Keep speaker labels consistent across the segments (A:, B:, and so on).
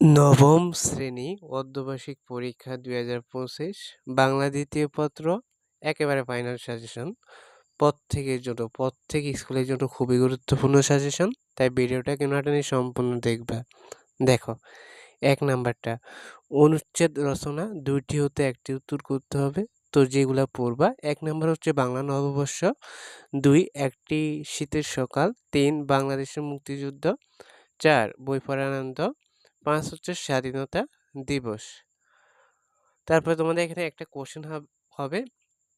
A: নবম শ্রেণি, অর্ধবার্ষিক পরীক্ষা দুই হাজার পঁচিশ, বাংলা দ্বিতীয় পত্র, একেবারে ফাইনাল সাজেশন প্রত্যেকের জন্য প্রত্যেক স্কুলের জন্য খুবই গুরুত্বপূর্ণ সাজেশন তাই ভিডিওটা কেন নিয়ে সম্পূর্ণ দেখবা। দেখো, এক নাম্বারটা, অনুচ্ছেদ রচনা, দুইটি হতে একটি উত্তর করতে হবে, তো যেগুলো পড়বা, এক নাম্বার হচ্ছে বাংলা নববর্ষ, দুই, একটি শীতের সকাল, তিন, বাংলাদেশের মুক্তিযুদ্ধ, চার বই পড়ার আনন্দ পাঁচ হচ্ছে স্বাধীনতা দিবস। তারপরে তোমাদের এখানে একটা কোশ্চেন হবে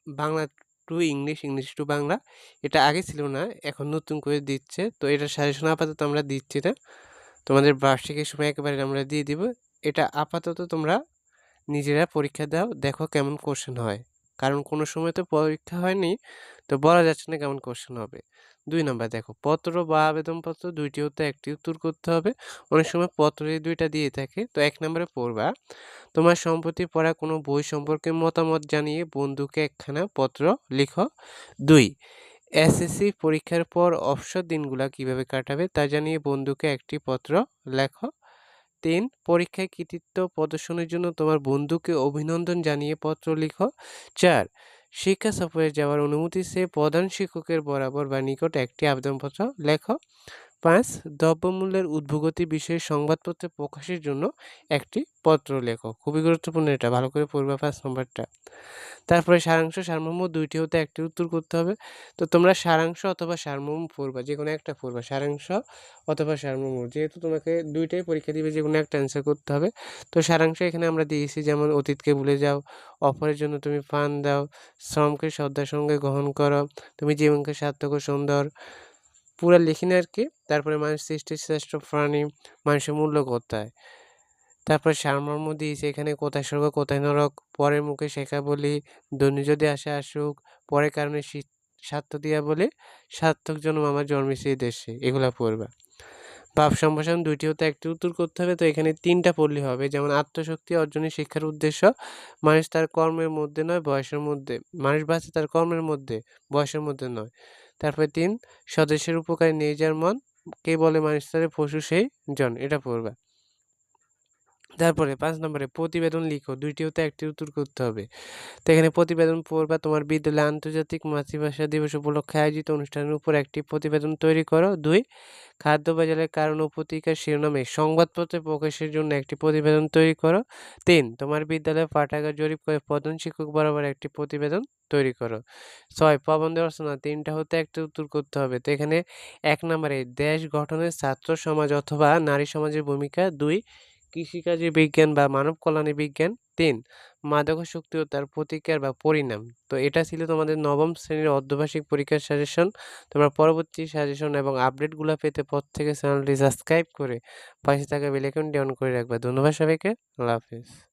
A: Bangla to English English to Bangla. এটা আগে ছিল না, এখন নতুন করে দিচ্ছে। তো এটা সাজেশন আপাতত আমরা দিচ্ছি না। তোমাদের বার্ষিকের সময় একেবারে আমরা দিয়ে দিব। এটা আপাতত তোমরা নিজেরা পরীক্ষা দাও, দেখো কেমন কোশ্চেন হয়। কারণ কোনো সময় তো পরীক্ষা হয়নি, তো বলা যাচ্ছে না কেমন কোশ্চেন হবে। দুই নম্বর দেখো, পত্র বা আবেদনপত্র দুইটি হতে একটি উত্তর করতে হবে। অনেক সময় পত্র দুইটা দিয়ে থাকে, তো এক নম্বরে পড়বা, তোমার সম্প্রতি পড়া কোনো বই সম্পর্কে মতামত জানিয়ে বন্ধুকে একখানা পত্র লিখো। দুই এসএসসি পরীক্ষার পর অবসর দিনগুলো কীভাবে কাটাবে তা জানিয়ে বন্ধুকে একটি পত্র লেখো। তিন, পরীক্ষায় কৃতিত্ব প্রদর্শনের জন্য তোমার বন্ধুকে অভিনন্দন জানিয়ে পত্র লিখো। চার শিক্ষা সফরে যাওয়ার অনুমতি সে প্রধান শিক্ষকের বরাবর বা নিকট একটি আবেদনপত্র লেখো। পাঁচ দ্রব্যমূল্যের উদ্ভগতি বিষয়ে সংবাদপত্রে প্রকাশের জন্য একটি পত্র লেখো। খুবই গুরুত্বপূর্ণ এটা, ভালো করে পড়বা পাঁচ নম্বরটা। তারপরে সারাংশ, সারমর্ম দুইটি হতে একটি উত্তর করতে হবে। তো তোমরা সারাংশ অথবা সারমর্ম পড়বা যে কোনো একটা পড়বা, সারাংশ অথবা সারমর্ম। যেহেতু তোমাকে দুইটাই পরীক্ষা দিবে যে কোনো একটা অ্যান্সার করতে হবে। তো সারাংশ এখানে আমরা দিয়েছি, যেমন অতীতকে ভুলে যাও, অপরের জন্য তুমি পান দাও, শ্রমকে, শ্রদ্ধার সঙ্গে গ্রহণ করো, তুমি জীবনকে সার্থক সুন্দর পুরো লিখিনি আর কি তারপরে মানুষ সৃষ্টির শ্রেষ্ঠ প্রাণী, মানুষের মূল্য কোথায়? তারপর সারমর্ম দিয়েছে এখানে, কোথায় স্বর্গ, কোথায় নরক? পরের মুখে শেখা বলি, ধনী যদি আসে আসুক পরের কারণে স্বার্থ দিয়া বলে, সার্থক জন্ম আমার জন্মেছে এই দেশে, এগুলা পড়বা। ভাব সম্ভাষণ দুইটি হতে একটি উত্তর করতে হবে, তো এখানে তিনটা পড়লে হবে। যেমন আত্মশক্তি অর্জনের শিক্ষার উদ্দেশ্য, মানুষ তার কর্মের মধ্যে নয়, বয়সের মধ্যে। মানুষ বাঁচে তার কর্মের মধ্যে, বয়সের মধ্যে নয়। তারপরে তিন, স্বদেশের উপকারে নিয়ে যার মন, কে বলে মানুষ তারে পশু সেই জন, এটা পড়বা। তারপরে পাঁচ নম্বরে প্রতিবেদন লিখো দুইটি হতে একটি উত্তর করতে হবে। তো এখানে প্রতিবেদন পড়বা, তোমার বিদ্যালয়ে আন্তর্জাতিক মাতৃভাষা দিবস উপলক্ষে আয়োজিত অনুষ্ঠানের উপর একটি প্রতিবেদন তৈরি করো। দুই, খাদ্য বাজারের কারণ ও প্রতিকার শিরোনামে সংবাদপত্রে প্রকাশের জন্য একটি প্রতিবেদন তৈরি করো। তিন, তোমার বিদ্যালয়ে পাঠাগার জরিপ করে প্রধান শিক্ষক বরাবর একটি প্রতিবেদন তৈরি করো। ছয়, প্রবন্ধ রচনা, তিনটা হতে একটা উত্তর করতে হবে। তো এখানে এক নম্বরে দেশ গঠনের ছাত্র সমাজ অথবা নারী সমাজের ভূমিকা। দুই কৃষিকাজে বিজ্ঞান বা মানব কল্যাণে বিজ্ঞান তিন, মাদকাসক্তি ও তার প্রতিকার বা পরিণাম। তো এটা ছিল তোমাদের নবম শ্রেণির অর্ধবার্ষিক পরীক্ষার সাজেশন তোমরা পরবর্তী সাজেশন এবং আপডেটগুলো পেতে পর থেকে চ্যানেলটি সাবস্ক্রাইব করে পাশে থাকা বেলাইকনটি অন করে রাখবে। ধন্যবাদ সবাইকে। আল্লাহ হাফিজ।